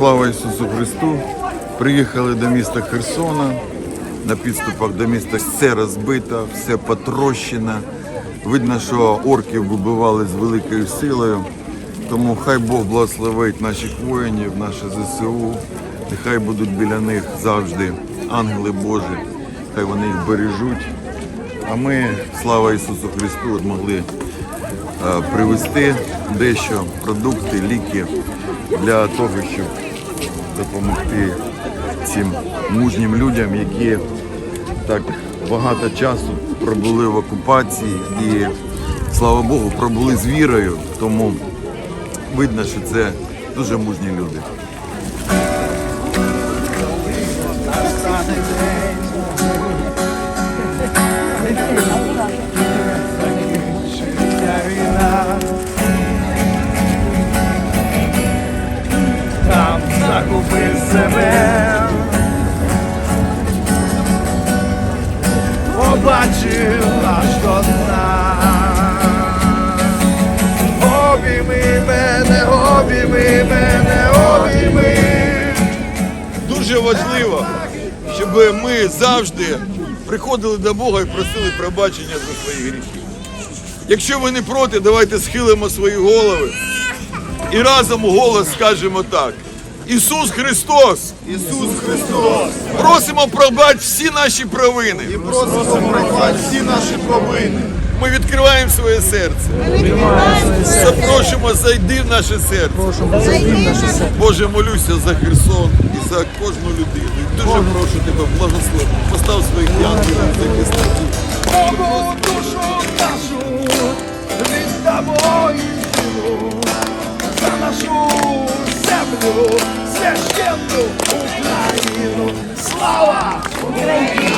Слава Ісусу Христу! Приїхали до міста Херсона. На підступах до міста все розбито, все потрощено. Видно, що орків вибивали з великою силою. Тому хай Бог благословить наших воїнів, наше ЗСУ. Нехай будуть біля них завжди ангели Божі. Хай вони їх бережуть. А ми, слава Ісусу Христу, могли е, привезти дещо продукти, ліки для того, щоб допомогти цим мужнім людям, які так багато часу пробули в окупації і, слава Богу, пробули з вірою. Тому видно, що це дуже мужні люди. Себе, побачив аж до дна. Обійми мене, обійми мене, обійми. Дуже важливо, щоб ми завжди приходили до Бога і просили пробачення за свої гріхи. Якщо ви не проти, давайте схилимо свої голови і разом голос скажемо так. Ісус Христос! Ісус Христос, Просимо пробач всі наші провини. і просимо пробач всі наші провини. Ми відкриваємо своє серце. Запрошуємо, зайди в наше серце. Боже, молюся за Херсон і за кожну людину. Дуже прошу тебе, благослови. Постав своїх захисників. священну Україну! Слава Україні!